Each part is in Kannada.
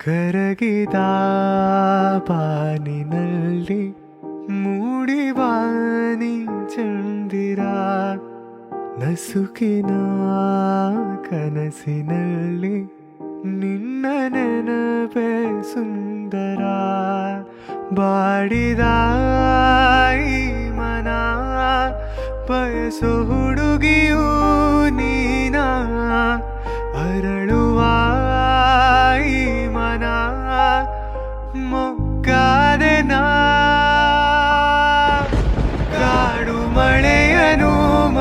ಕರಗಿದ ಪಾನಿನಲ್ಲಿ ಮೂಡಿವಾನಿ ಚಂದಿರ ನಸುಕಿನ ಕನಸಿನಲ್ಲಿ ನಿನ್ನ ನೆನಪೆ ಸುಂದರ ಬಾಡಿದ ಮನ ಬಯಸು ಹುಡುಗಿಯೂ ನೀನ ಅರಳುವ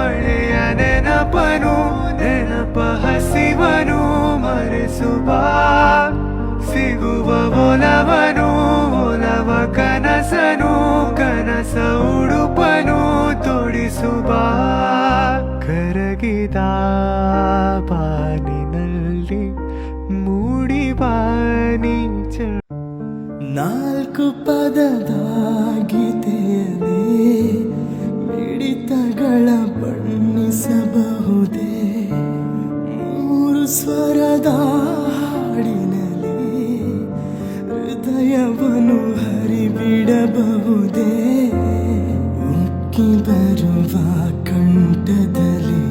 ಮಳೆಯ ನೆನಪನು, ನೆನಪ ಹಸಿವನು, ಮರೆಸುವ, ಸಿಗುವ ಒಲವನು, ಒಲವ ಕನಸನು, ಕನಸ ಉಡುಪನು, ತೊಡಿಸುವ. ಕರಗಿದ ಪಾನಿನಲ್ಲಿ ಮೂಡಿ ಪಾನಿ ನಾಲ್ಕು ಪದದ ಮಿಡಿತಗಳ ಬಣ್ಣಿಸಬಹುದೇ? ಮೂರು ಸ್ವರದ ಹಾಡಿನಲ್ಲಿ ಹೃದಯವನ್ನು ಹರಿಬಿಡಬಹುದೇ? ಉಕ್ಕಿ ಬರುವ ಕಂಠದಲ್ಲಿ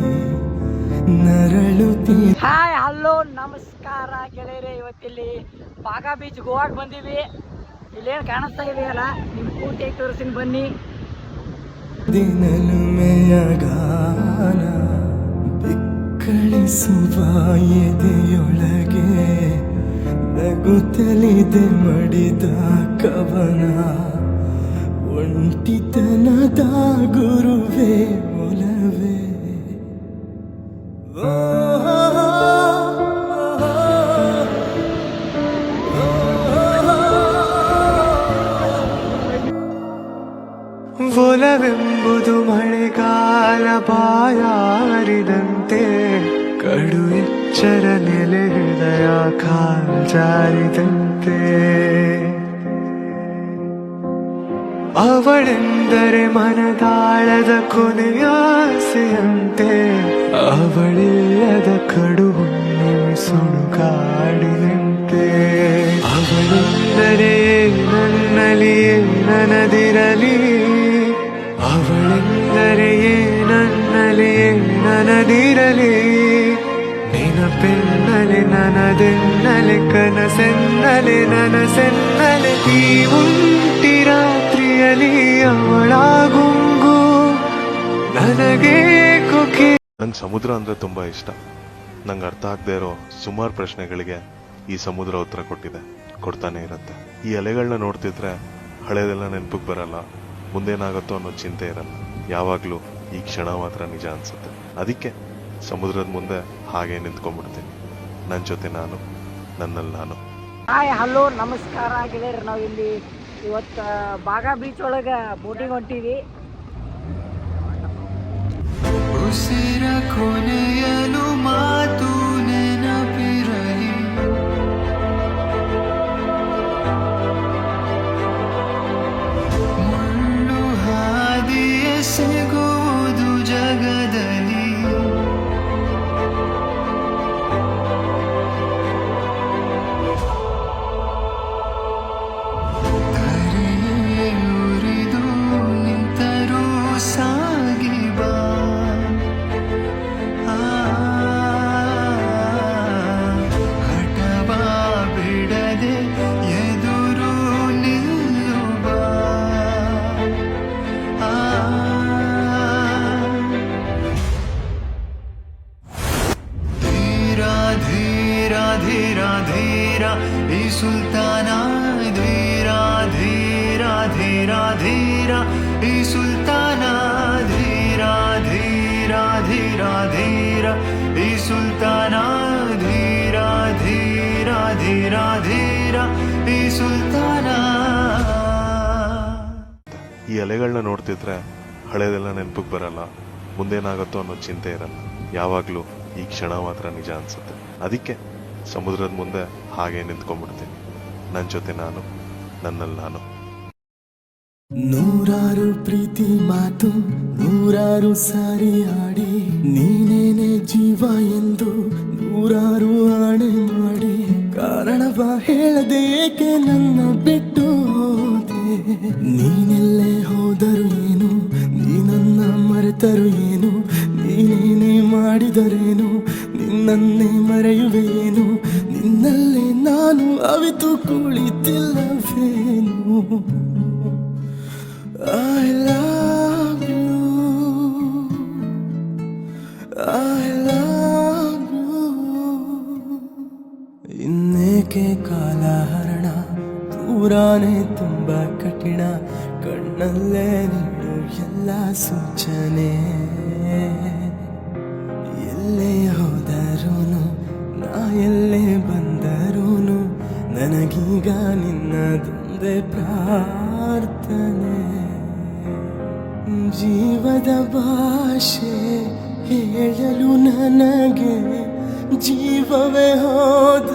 ನರಳುತ್ತಿ ಹಾಯ್, ಹಲೋ, ನಮಸ್ಕಾರ ಗೆಳೆಯರೆ. ಇವತ್ತಿಲ್ಲಿ ಬಾಗಾ ಬೀಚ್ ಗೋವಾಗೆ ಬಂದೀವಿ. ಇಲ್ಲೇನು ಕಾಣಿಸ್ತಾ ಇದೆಯಲ್ಲ? ನಿಮ್ಮ ಪೂರ್ತಿ ತೋರಿಸ್ತೀನಿ, ಬನ್ನಿ. ದಿನಲುಮೆಯ ಗಾನ ಬಿಕ್ಕಳಿಸುವ ಎದೆಯೊಳಗೆ ನಗುತ್ತಲಿದೆ ಮಡಿದ ಕವನ ಒಂಟಿತನದ ಗುರುವೇ ಒಲವೆಂಬುದು ಮಳೆಗಾಲ ಬಾಯಾರಿದಂತೆ. ಕಡು ಎಚ್ಚರ ನೆಲೆ ಹೃದಯ ಕಾಲ್ಜಾರಿದಂತೆ ಅವಳೆಂದರೆ ಮನದಾಳದ ಕೊನೆಯಾಸೆಯಂತೆ ಅವಳಿಲ್ಲದ ಕಡು ಹುಣ್ಣಿಮೆ ಸುಡುಗಾಡಿನಂತೆ ನನದಿರಲಿ ನೆನಪೆನ್ನಲೆ ನನದೆನ್ನಲೆ ಕನಸೆನ್ನಲೆ ನನಸೆನ್ನಲೆ ರಾತ್ರಿಯಲಿ ಅವಳ ಗುಂಗು, ನನಗೆ ಕೊಕೆ. ನಂಗೆ ಸಮುದ್ರ ಅಂದ್ರೆ ತುಂಬಾ ಇಷ್ಟ. ನಂಗೆ ಅರ್ಥ ಆಗದೆ ಇರೋ ಸುಮಾರು ಪ್ರಶ್ನೆಗಳಿಗೆ ಈ ಸಮುದ್ರ ಉತ್ತರ ಕೊಟ್ಟಿದೆ. ಕೊಡ್ತಾನೆ ಇರುತ್ತೆ. ಈ ಅಲೆಗಳನ್ನ ನೋಡ್ತಿದ್ರೆ ಹಳೆದೆಲ್ಲ ನೆನಪಿಗೆ ಬರಲ್ಲ. ಮುಂದೇನಾಗುತ್ತೋ ಅನ್ನೋ ಚಿಂತೆ ಇರಲ್ಲ. ಯಾವಾಗಲೂ ಈ ಕ್ಷಣ ಮಾತ್ರ ನಿಜ ಅನ್ಸುತ್ತೆ. ಅದಕ್ಕೆ ಸಮುದ್ರದ ಮುಂದೆ ಹಾಗೆ ನಿಂತ್ಕೊಂಡ್ಬಿಡ್ತೀನಿ. ನನ್ನ ಜೊತೆ ನಾನು ನನ್ನಲ್ಲಿ ನಾನು. ಹಾಯ್ ಹಲೋ ನಮಸ್ಕಾರ ಗೆಳೆಯರು. ನಾವು ಇಲ್ಲಿ ಇವತ್ತು ಬಾಗಾ ಬೀಚ್ ಒಳಗೆ ಬೋಟಿಂಗ್ ಹೊಂಟೀವಿ. ಧೀರ धीरा ಧೀರ ಈ ಸುಲ್ತಾನ धीरा धीरा ಧೀರ ई ಸುಲ್ತಾನ धीरा धीरा धीरा ಈ ಸುಲ್ತಾನ ಈ ಅಲೆಗಳನ್ನ ನೋಡ್ತಿದ್ರೆ ಹಳೇದೆಲ್ಲ ನೆನಪಿಗೆ ಬರಲ್ಲ. ಮುಂದೇನಾಗತ್ತೋ ಅನ್ನೋ ಚಿಂತೆ ಇರಲ್ಲ. ಯಾವಾಗಲೂ ಈ ಕ್ಷಣ ಮಾತ್ರ ನಿಜ ಅನ್ಸುತ್ತೆ. ಅದಕ್ಕೆ ಸಮುದ್ರದ ಮುಂದೆ ಹಾಗೆ ನಿಂತ್ಕೊಂಡ್ಬಿಡ್ತೀನಿ. ನನ್ನ ಜೊತೆ ನಾನು, ನನ್ನಲ್ಲಿ ನಾನು. ನೂರಾರು ಪ್ರೀತಿ ಮಾತು, ನೂರಾರು ಸಾರಿ ಆಡಿ ನೀನೇನೆ ಜೀವ ಎಂದು ನೂರಾರು ಆಣೆ ಮಾಡಿ. ಕಾರಣವ ಹೇಳದೆ ಏಕೆ ನನ್ನ ಬಿಟ್ಟು ಹೋದೆ? ನೀನೆಲ್ಲೇ ಹೋದರು ಏನು? ನೀನನ್ನ ಮರೆತರು ಏನು? ನೀನೇನೇ ಮಾಡಿದರೇನು? ನಿನ್ನನ್ನೇ ಮರೆಯುವೇನು ನಿನ್ನಲ್ಲೇ ನಾನು ಅವಿತು ಕುಳಿತಿಲ್ಲವೇನು? I love you. I love you. ಇನ್ನೇಕೆ ಕಾಲಹರಣ ದೂರಾನೇ ತುಂಬ ಕಠಿಣ. ಕಣ್ಣಲ್ಲೇ ನೀಡು ಎಲ್ಲ ಸೂಚನೆ. ಎಲ್ಲೇ ಹೋದರೂನು? ನಾ ಎಲ್ಲೇ ಬಂದರೂನು? ನನಗೀಗ ನಿನ್ನದೊಂದೇ ಪ್ರಾರ್ಥನೆ. ಜೀವದ ಭಾಷೆ ಹೇಳಲು ನನಗೆ ಜೀವವೇ ಹೋದ